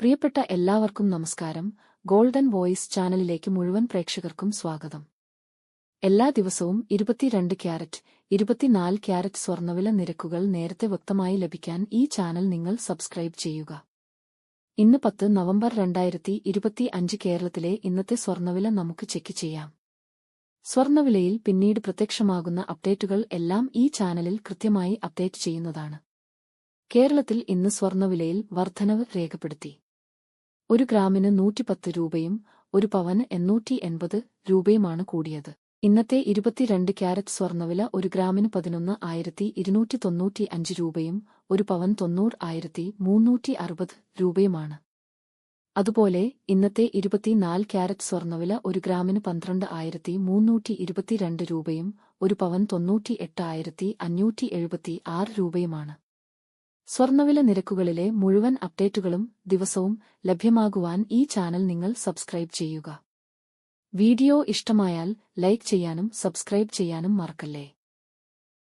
പ്രിയപ്പെട്ട എല്ലാവർക്കും നമസ്കാരം. ഗോൾഡൻ വോയിസ് ചാനലിലേക്ക് മുഴുവൻ പ്രേക്ഷകർക്കും സ്വാഗതം. എല്ലാ ദിവസവും ഇരുപത്തിരണ്ട് ക്യാരറ്റ് ഇരുപത്തിനാല് ക്യാരറ്റ് സ്വർണവില നിരക്കുകൾ നേരത്തെ വ്യക്തമായി ലഭിക്കാൻ ഈ ചാനൽ നിങ്ങൾ സബ്സ്ക്രൈബ് ചെയ്യുക. ഇന്ന് പത്ത് നവംബർ രണ്ടായിരത്തി ഇരുപത്തി അഞ്ച് കേരളത്തിലെ ഇന്നത്തെ സ്വർണവില നമുക്ക് ചെക്ക് ചെയ്യാം. സ്വർണവിലയിൽ പിന്നീട് പ്രത്യക്ഷമാകുന്ന അപ്ഡേറ്റുകൾ എല്ലാം ഈ ചാനലിൽ കൃത്യമായി അപ്ഡേറ്റ് ചെയ്യുന്നതാണ്. കേരളത്തിൽ ഇന്ന് സ്വർണവിലയിൽ വർധനവ് രേഖപ്പെടുത്തി. ഒരു ഗ്രാമിന് നൂറ്റിപ്പത്ത് രൂപയും ഒരു പവന് എണ്ണൂറ്റി എൺപത് രൂപയുമാണ് കൂടിയത്. ഇന്നത്തെ ഇരുപത്തിരണ്ട് ക്യാരറ്റ് സ്വർണവില ഒരു ഗ്രാമിന് പതിനൊന്ന് ആയിരത്തി ഇരുന്നൂറ്റി തൊണ്ണൂറ്റി അഞ്ച് രൂപയും ഒരു പവൻ തൊണ്ണൂറ് ആയിരത്തി മുന്നൂറ്റി അറുപത് രൂപയുമാണ്. അതുപോലെ ഇന്നത്തെ ഇരുപത്തിനാല് ക്യാരറ്റ് സ്വർണവില ഒരു ഗ്രാമിന് പന്ത്രണ്ട് ആയിരത്തി മുന്നൂറ്റി ഇരുപത്തിരണ്ട് രൂപയും ഒരു പവൻ തൊണ്ണൂറ്റി എട്ടായിരത്തി അഞ്ഞൂറ്റി എഴുപത്തി ആറ് രൂപയുമാണ്. സ്വർണവില നിരക്കുകളിലെ മുഴുവൻ അപ്ഡേറ്റുകളും ദിവസവും ലഭ്യമാകുവാൻ ഈ ചാനൽ നിങ്ങൾ സബ്സ്ക്രൈബ് ചെയ്യുക. വീഡിയോ ഇഷ്ടമായാൽ ലൈക്ക് ചെയ്യാനും സബ്സ്ക്രൈബ് ചെയ്യാനും മറക്കല്ലേ?